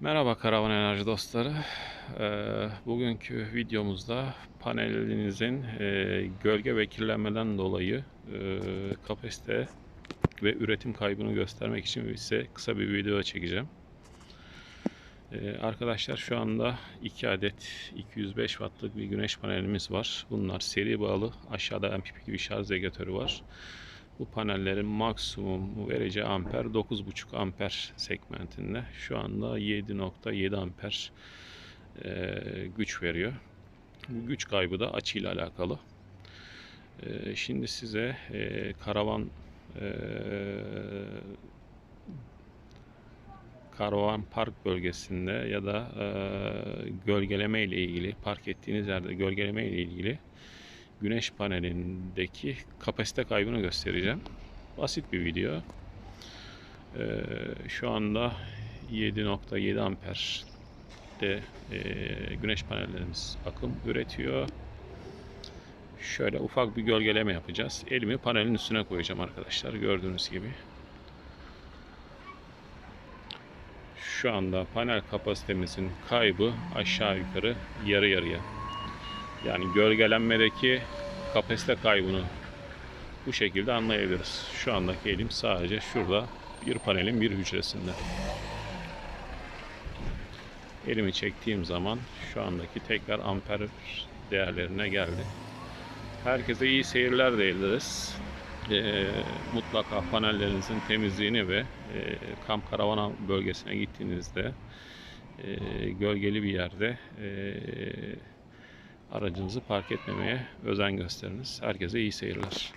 Merhaba Karavan Enerji dostları. Ee, bugünkü videomuzda panelinizin e, gölge ve kirlenmeden dolayı e, kapasite ve üretim kaybını göstermek için size kısa bir video çekeceğim. Ee, arkadaşlar şu anda 2 adet 205 wattlık bir güneş panelimiz var. Bunlar seri bağlı. Aşağıda MPPT bir şarj negatörü var. Bu panellerin maksimum vereceği amper 9.5 amper segmentinde. Şu anda 7.7 amper e, güç veriyor. Bu güç kaybı da açıyla alakalı. E, şimdi size e, karavan e, karavan park bölgesinde ya da e, gölgeleme ile ilgili park ettiğiniz yerde gölgeleme ile ilgili güneş panelindeki kapasite kaybını göstereceğim. Basit bir video. Ee, şu anda 7.7 amper de güneş panellerimiz akım üretiyor. Şöyle ufak bir gölgeleme yapacağız. Elimi panelin üstüne koyacağım arkadaşlar. Gördüğünüz gibi. Şu anda panel kapasitemizin kaybı aşağı yukarı yarı yarıya. Yani gölgelenmedeki kapasite kaybını bu şekilde anlayabiliriz. Şu andaki elim sadece şurada bir panelin bir hücresinde. Elimi çektiğim zaman şu andaki tekrar amper değerlerine geldi. Herkese iyi seyirler dileriz. Ee, mutlaka panellerinizin temizliğini ve e, kamp karavana bölgesine gittiğinizde e, gölgeli bir yerde e, aracınızı park etmemeye özen gösteriniz. Herkese iyi seyirler.